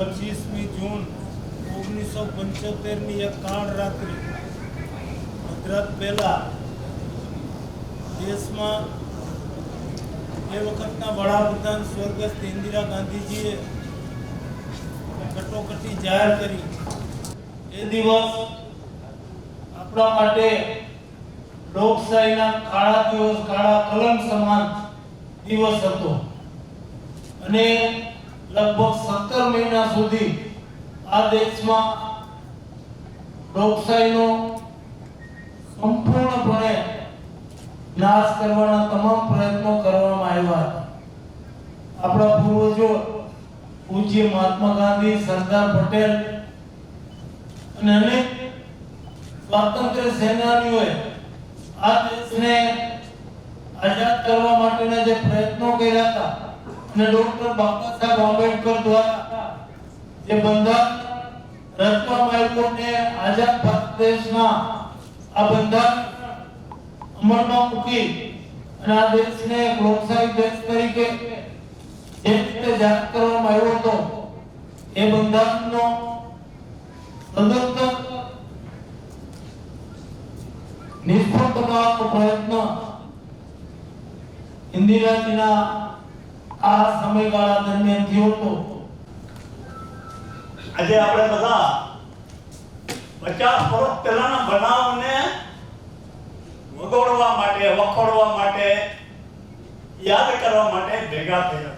પચીસમી જૂન ઓગણીસો પંચોતેરની એક કાળ રાત્રિ. મધરાત પહેલા દેશમાં એ વખતના વડાપ્રધાન સ્વર્ગસ્થ ઇન્દિરા ગાંધીજીએ કટોકટી જાહેર કરી. એ દિવસ આપણા માટે લોકશાહીના કાળા દિવસ, કાળા કલમ સમાન દિવસ હતો. અને લગભગ સત્તર મહિના સુધી આ દેશમાં લોકશાહીનો સંપૂર્ણપણે નાશ કરવાના તમામ પ્રયત્નો કરવામાં આવ્યા હતા. આપણા પૂર્વજો પૂજ્ય મહાત્મા ગાંધી, સરદાર પટેલ અને અનેક સ્વાતંત્ર્ય સેનાનીઓએ આ દેશને આઝાદ કરવા માટેના જે પ્રયત્નો કર્યા હતા અને ડોક્ટર બાબા સાહેબ આંબેડકર દ્વારા જે બંધારણ રત્ન આવ્યું આઝાદ ભારત દેશના આ બંધારણ અમલમાં મૂકી અને આ દેશને એક લોકશાહી દેશ તરીકે જે રીતે જાહેર કરવામાં આવ્યો હતો, એ બંધારણનો સદંતર નિષ્ફળ બનાવવાનો પ્રયત્ન ઇન્દિરાજીના આ સમયગાળા દરમિયાન થયો હતો. આજે આપણે બધા પચાસ વર્ષ પહેલાના બનાવને વગોડવા માટે, વખોડવા માટે, યાદ કરવા માટે ભેગા થયા